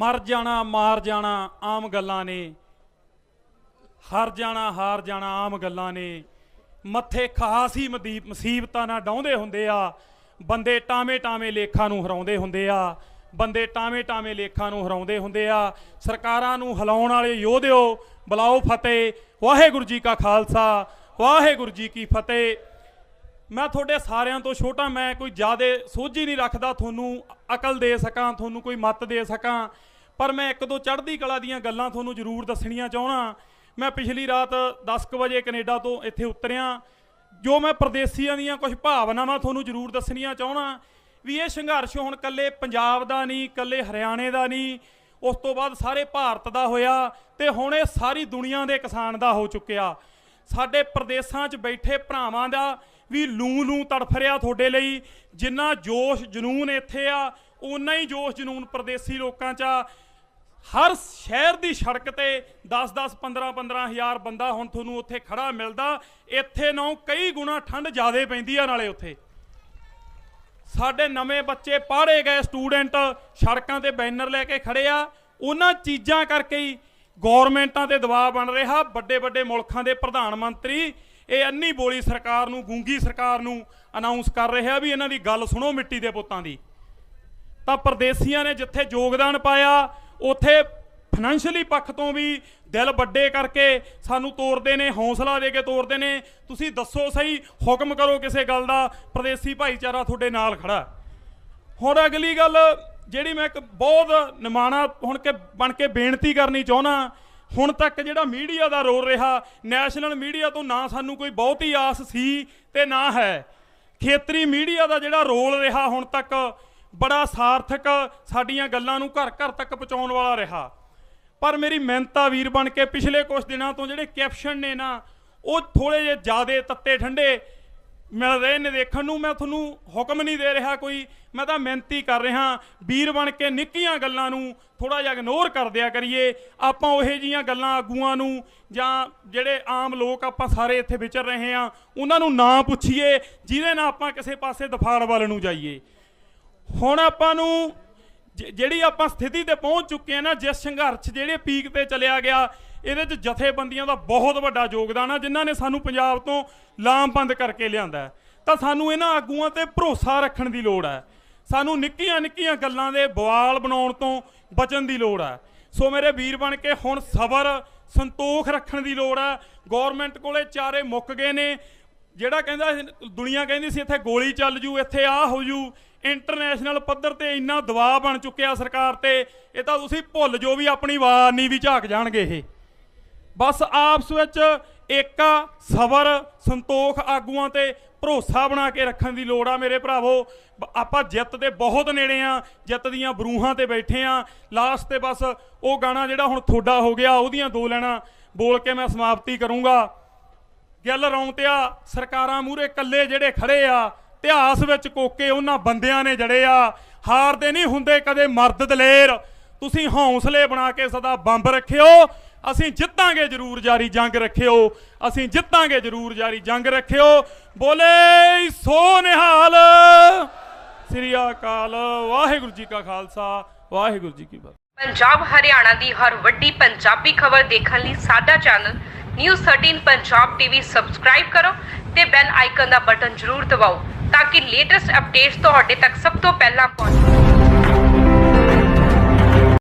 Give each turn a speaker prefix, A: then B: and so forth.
A: ਮਰ ਜਾਣਾ, ਮਾਰ ਜਾਣਾ, ਆਮ ਗੱਲਾਂ ਨੇ। ਹਾਰ ਜਾਣਾ ਹਾਰ ਜਾਣਾ, ਆਮ ਗੱਲਾਂ ਨੇ। ਮੱਥੇ ਖਾਸ ਹੀ ਮੁਸੀਬਤਾਂ ਨਾਲ ਡਾਉਂਦੇ ਹੁੰਦੇ ਆ। ਬੰਦੇ ਟਾਵੇਂ ਟਾਵੇਂ ਲੇਖਾਂ ਨੂੰ ਹਰਾਉਂਦੇ ਹੁੰਦੇ ਆ। ਬੰਦੇ ਟਾਵੇਂ ਟਾਵੇਂ ਲੇਖਾਂ ਨੂੰ ਹਰਾਉਂਦੇ ਹੁੰਦੇ ਆ। ਸਰਕਾਰਾਂ ਨੂੰ ਹਿਲਾਉਣ ਵਾਲੇ ਯੋਧਿਓ, ਬੁਲਾਓ ਫਤਿਹ। ਵਾਹਿਗੁਰੂ ਜੀ ਕਾ ਖਾਲਸਾ, ਵਾਹਿਗੁਰੂ ਜੀ ਕੀ ਫਤਿਹ। ਮੈਂ ਤੁਹਾਡੇ ਸਾਰਿਆਂ ਤੋਂ ਛੋਟਾ, ਮੈਂ ਕੋਈ ਜ਼ਿਆਦਾ ਸੋਝੀ ਨਹੀਂ ਰੱਖਦਾ ਤੁਹਾਨੂੰ, ਅਕਲ ਦੇ ਸਕਾਂ, ਤੁਹਾਨੂੰ ਕੋਈ ਮੱਤ ਦੇ ਸਕਾਂ। ਪਰ ਮੈਂ ਇੱਕ ਦੋ ਚੜ੍ਹਦੀ ਕਲਾ ਦੀਆਂ ਗੱਲਾਂ ਤੁਹਾਨੂੰ ਜ਼ਰੂਰ ਦੱਸਣੀਆਂ ਚਾਹਣਾ ਮੈਂ ਪਿਛਲੀ ਰਾਤ 10:00 ਵਜੇ ਕੈਨੇਡਾ ਤੋਂ ਇੱਥੇ ਉਤਰਿਆ। ਜੋ ਮੈਂ ਪਰਦੇਸੀਆਂ ਦੀਆਂ ਕੁਝ ਭਾਵਨਾਵਾਂ ਤੁਹਾਨੂੰ ਜ਼ਰੂਰ ਦੱਸਣੀਆਂ ਚਾਹਣਾ ਵੀ ਇਹ ਸੰਘਰਸ਼ ਹੁਣ ਕੱਲੇ ਪੰਜਾਬ ਦਾ ਨਹੀਂ ਕੱਲੇ ਹਰਿਆਣੇ ਦਾ ਨਹੀਂ, ਉਸ ਤੋਂ ਬਾਅਦ ਸਾਰੇ ਭਾਰਤ ਦਾ ਹੋਇਆ ਤੇ ਹੁਣ ਇਹ ਸਾਰੀ ਦੁਨੀਆ ਦੇ ਕਿਸਾਨ ਦਾ ਹੋ ਚੁੱਕਿਆ। ਸਾਡੇ ਪ੍ਰਦੇਸ਼ਾਂ 'ਚ ਬੈਠੇ ਭਰਾਵਾਂ ਦਾ ਵੀ ਲੂ ਲੂ ਤੜਫ ਰਿਹਾ ਤੁਹਾਡੇ ਲਈ। ਜਿੰਨਾ ਜੋਸ਼ ਜਨੂਨ ਇੱਥੇ ਆ ਉਨਾ ਹੀ ਜੋਸ਼ ਜਨੂਨ ਪ੍ਰਦੇਸੀ ਲੋਕਾਂ 'ਚ ਆ। ਹਰ ਸ਼ਹਿਰ ਦੀ ਸੜਕ ਤੇ 10 10 15 15 ਹਜ਼ਾਰ ਬੰਦਾ ਹੁਣ ਤੁਹਾਨੂੰ ਉੱਥੇ ਖੜਾ ਮਿਲਦਾ। ਇੱਥੇ ਨਾਲੋਂ ਕਈ ਗੁਣਾ ਠੰਡ ਜ਼ਿਆਦੇ ਪੈਂਦੀ ਆ ਨਾਲੇ ਉੱਥੇ। ਸਾਡੇ ਨਵੇਂ ਬੱਚੇ ਪੜ੍ਹੇ ਗਏ ਸਟੂਡੈਂਟ, ਸੜਕਾਂ ਤੇ ਬੈਨਰ ਲੈ ਕੇ ਖੜੇ ਆ। ਉਹਨਾਂ ਚੀਜ਼ਾਂ ਕਰਕੇ ਹੀ ਗਵਰਨਮੈਂਟਾਂ ਤੇ ਦਬਾਅ ਬਣ ਰਿਹਾ। ਵੱਡੇ ਵੱਡੇ ਮੁਲਕਾਂ ਦੇ ਪ੍ਰਧਾਨ ਮੰਤਰੀ, ਇਹ ਅੰਨੀ ਬੋਲੀ ਸਰਕਾਰ ਨੂੰ, ਗੂੰਗੀ ਸਰਕਾਰ ਨੂੰ ਅਨਾਉਂਸ ਕਰ ਰਿਹਾ ਵੀ ਇਹਨਾਂ ਦੀ ਗੱਲ ਸੁਣੋ ਮਿੱਟੀ ਦੇ ਪੁੱਤਾਂ ਦੀ। ਤਾਂ ਪਰਦੇਸੀਆਂ ਨੇ ਜਿੱਥੇ ਯੋਗਦਾਨ ਪਾਇਆ ਉੱਥੇ ਫਾਈਨੈਂਸ਼ੀਅਲੀ ਪੱਖ ਤੋਂ ਵੀ ਦਿਲ ਵੱਡੇ ਕਰਕੇ ਸਾਨੂੰ ਤੋਰਦੇ ਨੇ, ਹੌਸਲਾ ਦੇ ਕੇ ਤੋਰਦੇ ਨੇ। ਤੁਸੀਂ ਦੱਸੋ ਸਹੀ, ਹੁਕਮ ਕਰੋ ਕਿਸੇ ਗੱਲ ਦਾ, ਪ੍ਰਦੇਸੀ ਭਾਈਚਾਰਾ ਤੁਹਾਡੇ ਨਾਲ ਖੜਾ ਹੁਣ ਅਗਲੀ ਗੱਲ, ਜਿਹੜੀ ਮੈਂ ਇੱਕ ਬਹੁਤ ਨਿਮਾਣਾ ਹੁਣ ਕੇ ਬਣ ਕੇ ਬੇਨਤੀ ਕਰਨੀ ਚਾਹੁੰਦਾ, ਹੁਣ ਤੱਕ ਜਿਹੜਾ ਮੀਡੀਆ ਦਾ ਰੋਲ ਰਿਹਾ, ਨੈਸ਼ਨਲ ਮੀਡੀਆ ਤੋਂ ਨਾ ਸਾਨੂੰ ਕੋਈ ਬਹੁਤੀ ਆਸ ਸੀ ਤੇ ਨਾ ਹੈ। ਖੇਤਰੀ ਮੀਡੀਆ ਦਾ ਜਿਹੜਾ ਰੋਲ ਰਿਹਾ ਹੁਣ ਤੱਕ ਬੜਾ ਸਾਰਥਕ ਸਾਡੀਆਂ ਗੱਲਾਂ ਨੂੰ ਘਰ ਘਰ ਤੱਕ ਪਹੁੰਚਾਉਣ ਵਾਲਾ ਰਿਹਾ। ਪਰ ਮੇਰੀ ਮਿਹਨਤਾ ਵੀਰ ਬਣ ਕੇ ਪਿਛਲੇ ਕੁਝ ਦਿਨਾਂ ਤੋਂ ਜਿਹੜੇ ਕੈਪਸ਼ਨ ਨੇ ਨਾ, ਉਹ ਥੋੜੇ ਜਿਹੇ ਜ਼ਿਆਦੇ ਤੱਤੇ ਠੰਡੇ ਮਿਲ ਰਹੇ ਨੇ ਦੇਖਣ ਨੂੰ। ਮੈਂ ਤੁਹਾਨੂੰ ਹੁਕਮ ਨਹੀਂ ਦੇ ਰਿਹਾ ਕੋਈ। ਮੈਂ ਤਾਂ ਮਿਹਨਤੀ ਕਰ ਰਿਹਾ। ਵੀਰ ਬਣ ਕੇ ਨਿੱਕੀਆਂ ਗੱਲਾਂ ਨੂੰ ਥੋੜਾ ਜਿਹਾ ਇਗਨੋਰ ਕਰ ਦਿਆ ਕਰੀਏ। ਆਪਾਂ ਉਹੇ ਜੀਆਂ ਗੱਲਾਂ ਆਗੂਆਂ ਨੂੰ ਜਾਂ ਜਿਹੜੇ ਆਮ ਲੋਕ ਆਪਾਂ ਸਾਰੇ ਇੱਥੇ ਵਿਚਰ ਰਹੇ ਆ ਉਹਨਾਂ ਨੂੰ ਨਾ ਪੁੱਛੀਏ, ਜਿਹਦੇ ਨਾਲ ਆਪਾਂ ਕਿਸੇ ਪਾਸੇ ਦਫਾੜ ਵੱਲ ਨੂੰ ਜਾਈਏ। ਹੁਣ ਆਪਾਂ ਨੂੰ ਜਿਹੜੀ ਆਪਾਂ ਸਥਿਤੀ ਤੇ ਪਹੁੰਚ ਚੁੱਕੇ ਆ ਨਾ, ਜਿਸ ਸੰਘਰਸ਼ ਜਿਹੜੇ ਪੀਕ ਤੇ ਚਲਿਆ ਗਿਆ, ਇਹਦੇ 'ਚ ਜਥੇਬੰਦੀਆਂ ਦਾ ਬਹੁਤ ਵੱਡਾ ਯੋਗਦਾਨ ਆ, ਜਿਨ੍ਹਾਂ ਨੇ ਸਾਨੂੰ ਪੰਜਾਬ ਤੋਂ ਲਾਮਬੰਦ ਕਰਕੇ ਲਿਆਂਦਾ ਤਾਂ ਸਾਨੂੰ ਇਹਨਾਂ ਆਗੂਆਂ ਤੇ ਭਰੋਸਾ ਰੱਖਣ ਦੀ ਲੋੜ ਹੈ। ਸਾਨੂੰ ਨਿੱਕੀਆਂ ਨਿੱਕੀਆਂ ਗੱਲਾਂ ਦੇ ਬਵਾਲ ਬਣਾਉਣ ਤੋਂ ਬਚਣ ਦੀ ਲੋੜ ਹੈ। ਸੋ ਮੇਰੇ ਵੀਰ ਬਣ ਕੇ ਹੁਣ ਸਬਰ, ਸੰਤੋਖ ਰੱਖਣ ਦੀ ਲੋੜ ਹੈ। ਗਵਰਨਮੈਂਟ ਕੋਲੇ ਚਾਰੇ ਮੁੱਕ ਗਏ ਨੇ। ਜਿਹੜਾ ਕਹਿੰਦਾ ਦੁਨੀਆ ਕਹਿੰਦੀ ਸੀ, ਇੱਥੇ ਗੋਲੀ ਚੱਲ ਜੂ, ਇੱਥੇ ਆ ਹੋ ਜੂ। ਇੰਟਰਨੈਸ਼ਨਲ ਪੱਧਰ ਤੇ ਇੰਨਾ ਦਬਾਅ ਬਣ ਚੁੱਕਿਆ ਸਰਕਾਰ ਤੇ, ਇਹ ਤਾਂ ਤੁਸੀਂ ਭੁੱਲ ਜੋ ਵੀ ਆਪਣੀ ਵਾਰ ਨਹੀਂ ਵੀ ਝਾਕ ਜਾਣਗੇ ਇਹ। ਬਸ ਆਪਸ ਵਿੱਚ ਏਕਾ, ਸਬਰ, ਸੰਤੋਖ ਆਗੂਆਂ ਤੇ ਭਰੋਸਾ ਬਣਾ ਕੇ ਰੱਖਣ ਦੀ ਲੋੜ ਆ ਮੇਰੇ ਭਰਾਵੋ। ਬ- ਆਪਾਂ ਜਿੱਤ ਦੇ ਬਹੁਤ ਨੇੜੇ ਆ, ਜਿੱਤ ਦੀਆਂ ਬਰੂਹਾਂ ਤੇ ਬੈਠੇ ਆ। ਲਾਸਟ ਤੇ ਬਸ ਉਹ ਗਾਣਾ ਜਿਹੜਾ ਹੁਣ ਥੋੜਾ ਹੋ ਗਿਆ, ਉਹਦੀਆਂ ਦੋ ਲੈਣਾ ਬੋਲ ਕੇ ਮੈਂ ਸਮਾਪਤੀ ਕਰੂੰਗਾ। ਗੱਲ ਰੌਂਤਿਆ ਸਰਕਾਰਾਂ ਮੂਰੇ ਕੱਲੇ ਜਿਹੜੇ ਖੜੇ ਆ ਇਤਿਹਾਸ ਵਿੱਚ ਕੋਕੇ ਉਹਨਾਂ ਬੰਦਿਆਂ ਨੇ ਜੜੇ ਆ। ਹਾਰਦੇ ਨਹੀਂ ਹੁੰਦੇ ਕਦੇ ਮਰਦ ਦਲੇਰ। ਤੁਸੀਂ ਹੌਸਲੇ ਬਣਾ ਕੇ ਸਦਾ ਬੰਬ ਰੱਖਿਓ। ਅਸੀਂ ਜਿੱਤਾਂਗੇ ਜ਼ਰੂਰ ਜਾਰੀ ਜੰਗ ਰੱਖਿਓ। ਅਸੀਂ ਜਿੱਤਾਂਗੇ ਜ਼ਰੂਰ ਜਾਰੀ ਜੰਗ ਰੱਖਿਓ। ਬੋਲੇ ਸੋ ਨਿਹਾਲ। ਸ੍ਰੀ ਅਕਾਲ। ਵਾਹਿਗੁਰੂ ਜੀ ਕਾ ਖਾਲਸਾ। ਵਾਹਿਗੁਰੂ ਜੀ ਕੀ ਫਤਿਹ।
B: ਪੰਜਾਬ, ਹਰਿਆਣਾ ਦੀ ਹਰ ਵੱਡੀ ਪੰਜਾਬੀ ਖਬਰ ਦੇਖਣ ਲਈ ਸਾਡਾ channel news 13 Punjab TV subscribe ਕਰੋ ਤੇ ਬੈਲ ਆਈਕਨ ਦਾ ਬਟਨ ਜ਼ਰੂਰ ਦਬਾਓ। ਤਾਂ ਕਿ ਲੇਟੈਸਟ ਅਪਡੇਟਸ ਤੁਹਾਡੇ ਤੱਕ ਸਭ ਤੋਂ ਪਹਿਲਾਂ ਪਹੁੰਚ